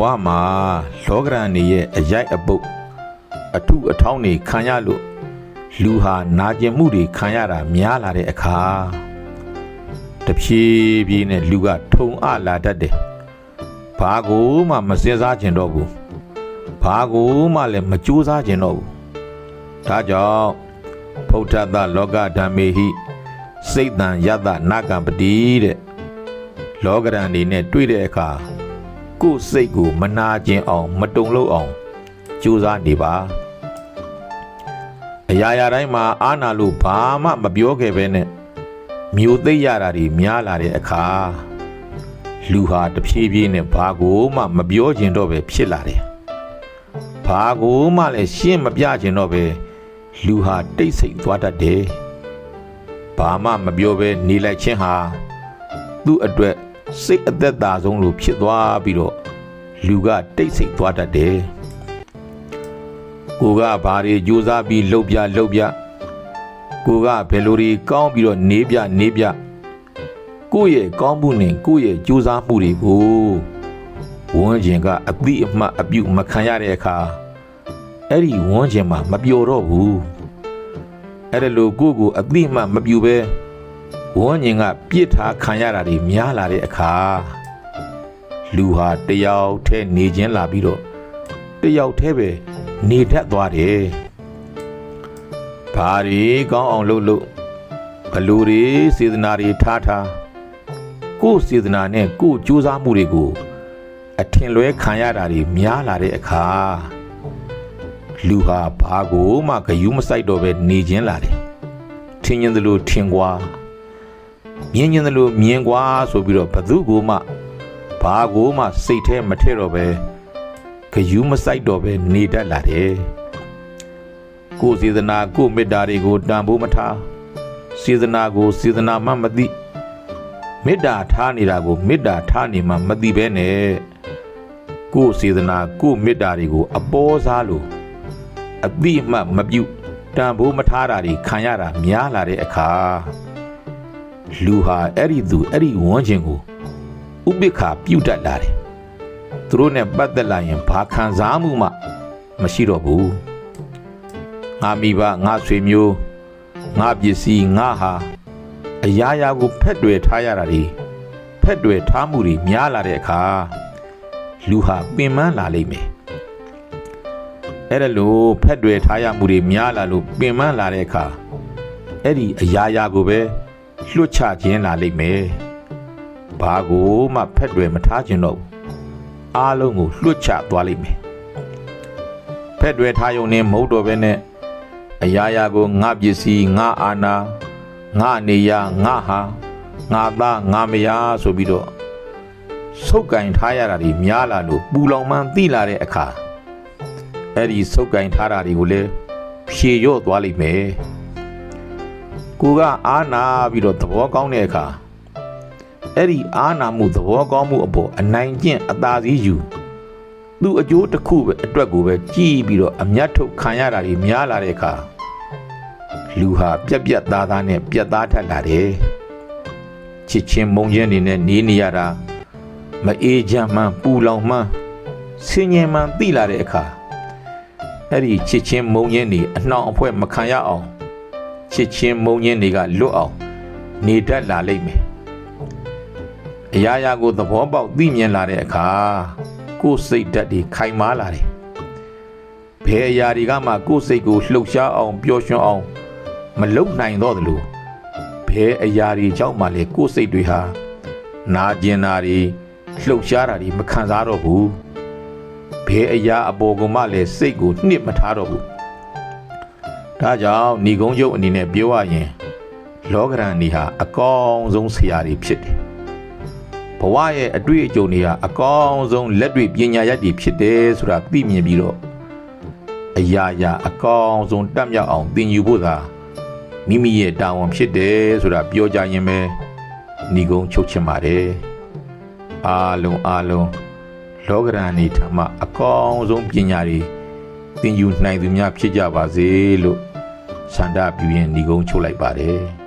ဝမှာလောကရန်နေရဲ့အရိုက်အပုတ်အထုအထောင်းနေခံရလို့လူဟာနာကျင်မှုတွေခံရတာများလာတဲ့အခါတဖြည်းဖြည်းနဲ့လူကထုံအလာတတ်တယ်ဘာကိုမှမစင်စားကျင်တော့ဘူးဘာကိုမှလည်းမကြိုးစားကျင်တော့ဘူးဒါကြောင့်ဗုဒ္ဓတလောကဓမ္မေဟိစိတ်တံယတနာကံပတိတဲ့လောကရန်နေနဲ့တွေ့တဲ့အခါ ကိုယ်စိတ်ကိုမနာကျင်အောင် မတုံလို့အောင်ကြိုးစားနေပါအရာရာတိုင်းမှာအာနာလို့ဘာမှမပြောခဲ့ပဲနဲ့မျိုးသိပ်ရတာတွေများလာတဲ့အခါလူဟာတဖြည်းဖြည်းနဲ့ဘာကိုမှမပြောကျင်တော့ပဲဖြစ်လာတယ်ဘာကိုမှလည်းရှင်းမပြကျင်တော့ပဲလူဟာတိတ်ဆိတ်သွားတတ်တယ်ဘာမှမပြောပဲနေလိုက်ခြင်းဟာသူ့အတွက် စိတ်အသက်သာဆုံးလို့ဖြစ်သွားပြီးတော့လူကတိတ်ဆိတ်သွားတတ်တယ်ကိုကဘာတွေကြိုးစားပြီးလှုပ်ပြလှုပ်ပြကိုကဘယ်လိုတွေကောင်းပြီးတော့နေပြနေပြကိုယ့်ရဲ့ကောင်းမှုနဲ့ကိုယ့်ရဲ့ကြိုးစားမှုတွေကိုဝန်းကျင်ကအပိအမှတ်အပြုတ်မခံရတဲ့အခါအဲ့ဒီဝန်းကျင်မှာမပျော်တော့ဘူးအဲ့ဒါလို့ကိုယ့်ကိုအပိအမှတ်မပြုတ်ပဲ ဝန်းကျင်ကပြစ်ထားခံရတာတွေများလာတဲ့အခါလူဟာတယောက်တည်းနေခြင်းလာပြီးတော့တယောက်တည်းပဲနေတတ်သွားတယ်။ဘာတွေကောင်းအောင်လုပ်လို့ဘလူတွေစေတနာတွေထားထားကိုယ်စေတနာနဲ့ကိုယ်ကြိုးစားမှုတွေကို အထင်လွဲခံရတာတွေများလာတဲ့အခါလူဟာဘာကိုမှဂယုမဆိုင်တော့ပဲနေခြင်းလာတယ်။ထင်ရင်သလိုထင်ကွာ မြင်ရင်သလိုမြင်ကွာဆိုပြီးတော့ဘသူကိုမှဘာကိုမှစိတ်ထဲမထည့်တော့ပဲဂယုမဆိုင်တော့ပဲနေတတ်လာတယ်ကိုယ်စေတနာကိုယ်မေတ္တာတွေကိုတန်ဖိုးမထားစေတနာကိုစေတနာမှမသိမေတ္တာထားနေတာကိုမေတ္တာထားနေမှမသိဘဲနဲ့ကိုယ်စေတနာကိုယ်မေတ္တာတွေကို အပေါ်စားလို့အတိအမှတ်မပြုတန်ဖိုးမထားတာတွေခံရတာများလာတဲ့အခါ လူဟာအဲ့ဒီသူအဲ့ဒီဝန်းကျင်ကိုဥပိ္ပခာပြုတ်တတ်လာတယ်သူတို့နဲ့ပတ်သက်လာရင်ဘာခံစားမှုမှ မရှိတော့ဘူးငါမိဘငါဆွေမျိုးငါပစ္စည်းငါဟာအရာရာကိုဖက်တွယ်ထားရတာတွေဖက်တွယ်ထားမှုတွေများလာတဲ့အခါလူဟာပင်ပန်းလာလိမ့်မယ်အဲ့ဒါလို့ဖက်တွယ်ထားရမှုတွေများလာလို့ပင်ပန်းလာတဲ့အခါအဲ့ဒီအရာရာကိုပဲ လွတ်ချခြင်းလာလိမ့်မယ်ဘာကိုမှဖက်တွယ်မထားခြင်းတော့ဘူးအားလုံးကိုလွှတ်ချသွားလိမ့်မယ်ဖက်တွယ်ထားယုံနဲ့မဟုတ်တော့ပဲနဲ့အရာရာကိုငါပစ္စည်းငါအာနာငါနေရငါဟာငါသားငါမယားဆိုပြီးတော့ဆုပ်ကင်ထားရတာတွေများလာလို့ပူလောင်မှန်းသိလာတဲ့အခါအဲ့ဒီဆုပ်ကင်ထားတာတွေကိုလည်းဖြေရော့သွားလိမ့်မယ် ကိုကအာနာပြီးတော့သဘောကောင်းတဲ့အခါအဲ့ဒီအာနာမှုသဘောကောင်းမှုအပေါ်အနိုင်ကျင့်အသာစီးယူသူ့အကျိုးတစ်ခုပဲအတွက်ကိုပဲကြည်ပြီးတော့အမျက်ထုတ်ခံရတာတွေများလာတဲ့အခါလူဟာပြက်ပြက်သားသားနဲ့ပြက်သားထက်လာတယ်ချစ်ချင်းမုံချင်းနေနဲ့နေနေရတာမအေးချမ်းမှန်းပူလောင်မှန်းဆင်းရဲမှန်းသိလာတဲ့အခါအဲ့ဒီချစ်ချင်းမုံချင်းနေအနှောင်အဖွဲမခံရအောင် ချစ်ချင်းမုံချင်းတွေကလွတ်အောင်နေတတ်လာလိမ့်မယ်အရာရာကိုသဘောပေါက်သိမြင်လာတဲ့အခါကိုယ်စိတ်ဓာတ်တွေခိုင်မာလာတယ်။ဘယ်အရာတွေကမှကိုယ်စိတ်ကိုလှုပ်ရှားအောင်ပျော်ရွှင်အောင်မလုံနိုင်တော့သလိုဘယ်အရာတွေကြောင့်မှလည်းကိုယ်စိတ်တွေဟာနာကျင်တာတွေလှုပ်ရှားတာတွေမခံစားတော့ဘူး။ဘယ်အရာအပေါ်ကမှလည်းစိတ်ကိုနှစ်မထားတော့ဘူး။ ဒါကြောင့်ဏီကုံးကျုပ်အနေနဲ့ပြောရရင်လောကရန်ဒီဟာအကောင်းဆုံးဆရာတွေဖြစ်တယ်ဘဝရဲ့အတွေ့အကြုံတွေဟာအကောင်းဆုံးလက်တွေ့ပညာရည်တွေဖြစ်တယ်ဆိုတာသိမြင်ပြီးတော့အရာရာအကောင်းဆုံးတတ်မြောက်အောင်သင်ယူဖို့သာမိမိရဲ့တာဝန်ဖြစ်တယ်ဆိုတာပြောကြရင်ပဲဏီကုံချုပ်ချင်ပါတယ်အားလုံးအားလုံးလောကရန်နေထမအကောင်းဆုံးပညာတွေသင်ယူနိုင်သူများဖြစ်ကြပါစေလို့ ဆန္ဒပြုရင်ဏီကုံချုပ်လိုက်ပါတယ်